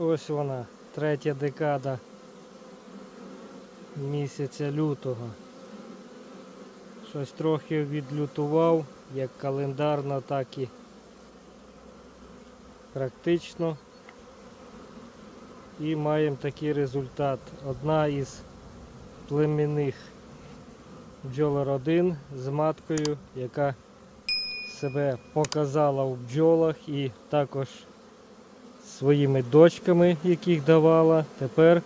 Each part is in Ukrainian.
Ось вона, третя декада місяця лютого. Щось трохи відлютував, як календарно, так і практично. І маємо такий результат. Одна із племінних бджолородин з маткою, яка себе показала в бджолах і також своїми дочками, яких давала, тепер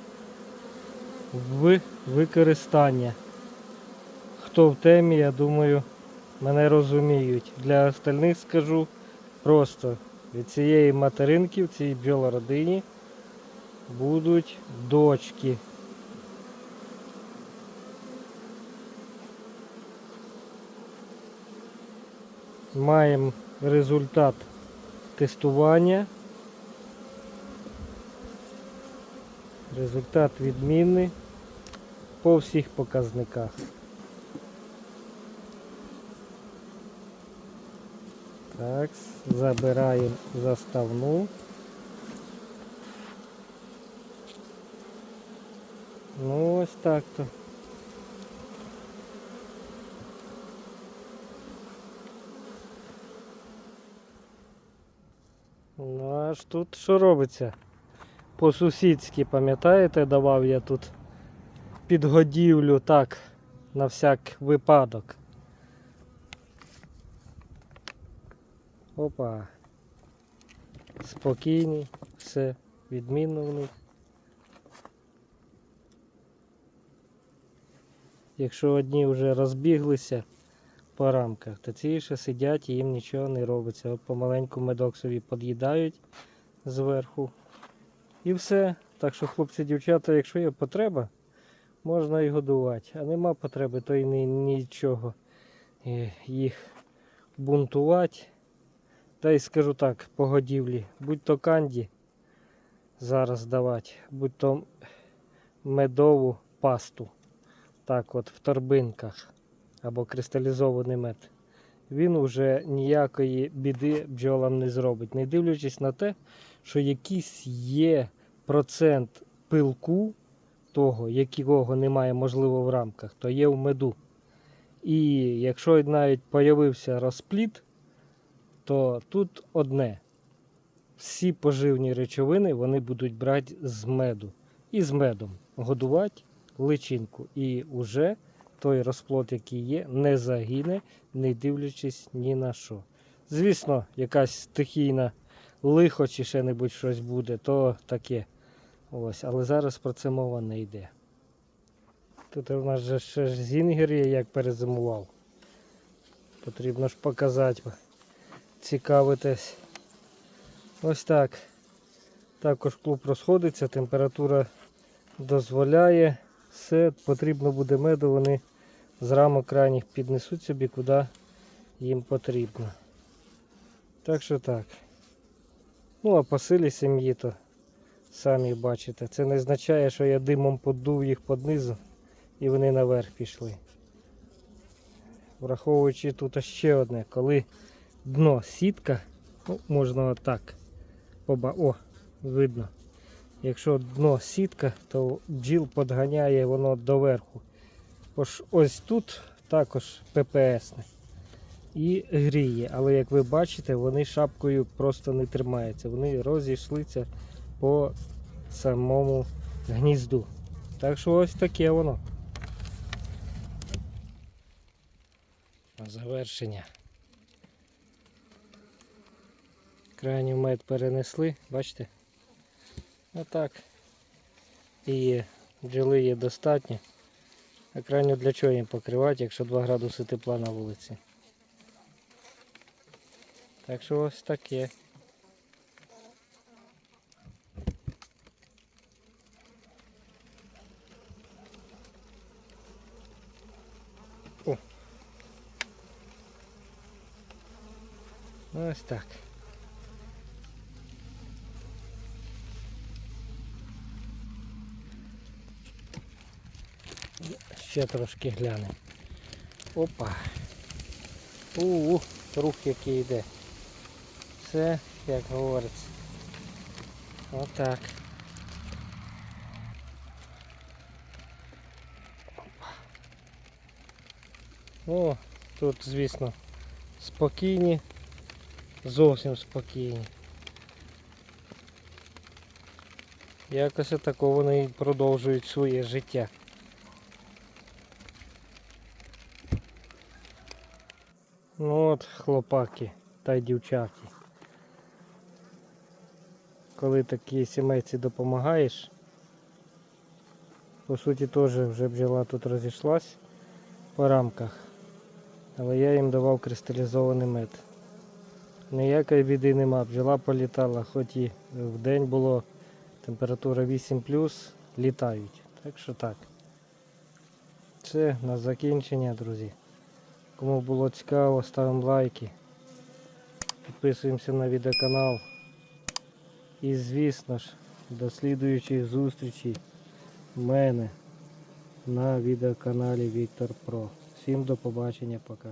в використання. Хто в темі, я думаю, мене розуміють. Для остальних скажу просто від цієї материнки в цій бджолородині будуть дочки. Маємо результат тестування. Результат відмінний по всіх показниках. Так, забираємо заставну. Ну ось так то. Ну аж тут що робиться? По-сусідськи, пам'ятаєте, давав я тут підгодівлю так, на всяк випадок. Опа. Спокійні, все відмінно в них. Якщо одні вже розбіглися по рамках, то ці ще сидять і їм нічого не робиться. От помаленьку медок собі під'їдають зверху. І все. Так що, хлопці, дівчата, якщо є потреба, можна і годувати. А нема потреби, то й ні, нічого їх бунтувати. Та й скажу так, по годівлі, будь то канді зараз давати, будь то медову пасту. Так от в торбинках або кристалізований мед. Він уже ніякої біди бджолам не зробить. Не дивлячись на те, що якийсь є процент пилку, того, якого немає, можливо, в рамках, то є в меду. І якщо навіть появився розпліт, то тут одне. Всі поживні речовини вони будуть брати з меду. І з медом годувати личинку. І вже той розплод, який є, не загине, не дивлячись ні на що. Звісно, якась стихійна лихо чи ще небудь щось буде, то таке. Ось, але зараз про це мова не йде. Тут у нас же ще ж зінгер є, як перезимував. Потрібно ж показати, цікавитись. Ось так. Також клуб розходиться, температура дозволяє. Все, потрібно буде меду, вони з рамок крайніх піднесуть собі, куди їм потрібно. Так що так. Ну, а по силі сім'ї, то самі бачите. Це не означає, що я димом подув їх під низу і вони наверх пішли. Враховуючи тут ще одне, коли дно сітка, ну, можна отак. Поба... О, видно. Якщо дно сітка, то бджіл подганяє воно доверху. Ось, тут також ППС. І гріє. Але як ви бачите, вони шапкою просто не тримаються. Вони розійшлися по самому гнізду. Так що ось таке воно. Завершення. Крайній мед перенесли, бачите? Отак. І бджоли є достатньо. А крайню для чого їм покривати, якщо 2 градуси тепла на вулиці. Так що ось таке. О. Ось так. ще трошки глянемо. Опа. У-у, рух який йде. Все, як говориться. Отак. О, тут, звісно, спокійні, зовсім спокійні. Якось отако вони продовжують своє життя. Ну от, хлопаки та й дівчаки. Коли такій сімейці допомагаєш, по суті теж вже бджола тут розійшлась по рамках, але я їм давав кристалізований мед. Ніякої біди нема, бджола політала, хоч і в день було температура 8 літають. Так що так. Це на закінчення, друзі. Кому було цікаво, ставимо лайки. Підписуємося на відеоканал. І звісно ж, до слідуючих зустрічей в мене на відеоканалі Віктор Про. Всім до побачення, пока.